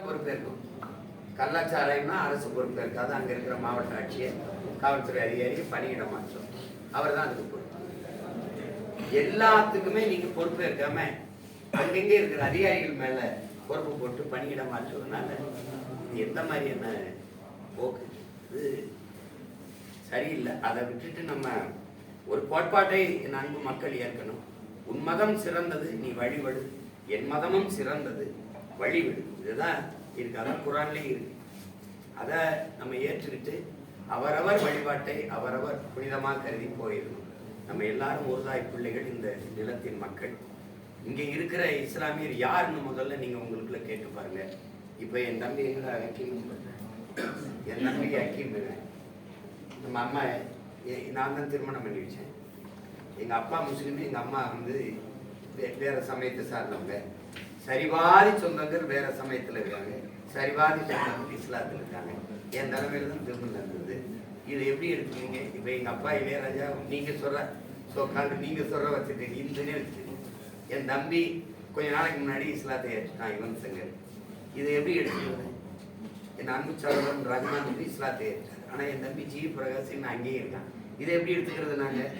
பொறுப்பேற்கும். கள்ளச்சாராயம்னா அரசு பொறுப்பேற்காது அங்க இருக்கிற மாவட்ட ஆட்சியர் காவல்துறை அதிகாரி பணியிட மாற்றம். அவர் தான் அதுக்கு பொறுப்பு. எல்லாத்துக்குமே நீங்க பொறுப்பேற்காம அங்கங்கே இருக்கிற அதிகாரிகள் மேல பொறுப்பு போட்டு பணியிட மாற்றுவதனால எந்த மாதிரியான போக்கு? இது சரியில்லை. அதை விட்டுட்டு நம்ம ஒரு கோட்பாட்டை என் அன்பு மக்கள் ஏற்கணும். உன் மதம் சிறந்தது நீ வழிபடு. என் மதமும் சிறந்தது. வழிவிடு இதுதான் இருக்கு அதான் குரான்லேயும் இருக்கு. அதை நம்ம ஏற்றுக்கிட்டு அவரவர் வழிபாட்டை அவரவர் புனிதமாக கருதி போயிடணும் நம்ம எல்லாரும் ஒருதாய் பிள்ளைகள் இந்த நிலத்தின் மக்கள். இங்கே இருக்கிற இஸ்லாமியர் யாருன்னு முதல்ல நீங்கள் உங்களுக்குள்ள கேட்டு பாருங்க. இப்போ என் தம்பி எங்கடா அக்கீம் என் தம்பி அக்கீம் நம்ம அம்மா எ- நான் தான் திருமணம் பண்ணி வச்சேன். எங்கள் அப்பா முஸ்லீம் எங்கள் அம்மா வந்து வேறு சமயத்தை சார்ந்தவங்க. சரிவாதி சொந்தங்கள் வேற சமயத்தில் இருக்காங்க. சரிவாதி சொந்தங்கள் இஸ்லாத்தில் இருக்காங்க. என் தலைமையில் தான் திருமணம் நடந்தது. இது எப்படி எடுத்துக்கீங்க இப்போ எங்கள் அப்பா இளையராஜா நீங்கள் சொல்ற சோக்கால் நீங்கள் சொல்ற வச்சுருக்கீங்க இந்த வச்சுருக்கீங்க என் தம்பி கொஞ்ச நாளைக்கு முன்னாடி இஸ்லாத்தை ஏற்றுட்டான் யுவன் சங்கர் இதை எப்படி எடுத்துக்கிறது என் அன்பு சகோதரன் ரஹ்மான் வந்து இஸ்லாத்தை ஏற்றார் ஆனால் என் தம்பி ஜி பிரகாஷ் அங்கேயே இருக்கான். இதை எப்படி எடுத்துக்கிறது நாங்கள்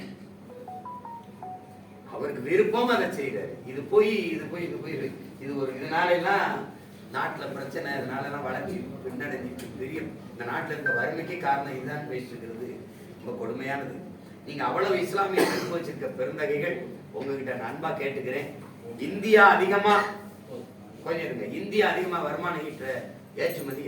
அவருக்கு விருப்பம் அதை செய்யறாரு இது போய் இது போய் இது போய் இது ஒரு இதனால எல்லாம் நாட்டுல பிரச்சனை இதனால எல்லாம் வளர்ச்சி பின்னடைஞ்சிட்டு பெரிய இந்த நாட்டுல இருக்க வறுமைக்கே காரணம் இதுதான் பேசிட்டு இருக்கிறது ரொம்ப கொடுமையானது. நீங்க அவ்வளவு இஸ்லாமிய அனுபவிச்சிருக்க பெருந்தகைகள் உங்ககிட்ட நான் அன்பா கேட்டுக்கிறேன். இந்தியா அதிகமா கொஞ்சம் இருங்க. இந்தியா அதிகமா வருமானம் ஈட்டுற ஏற்றுமதி.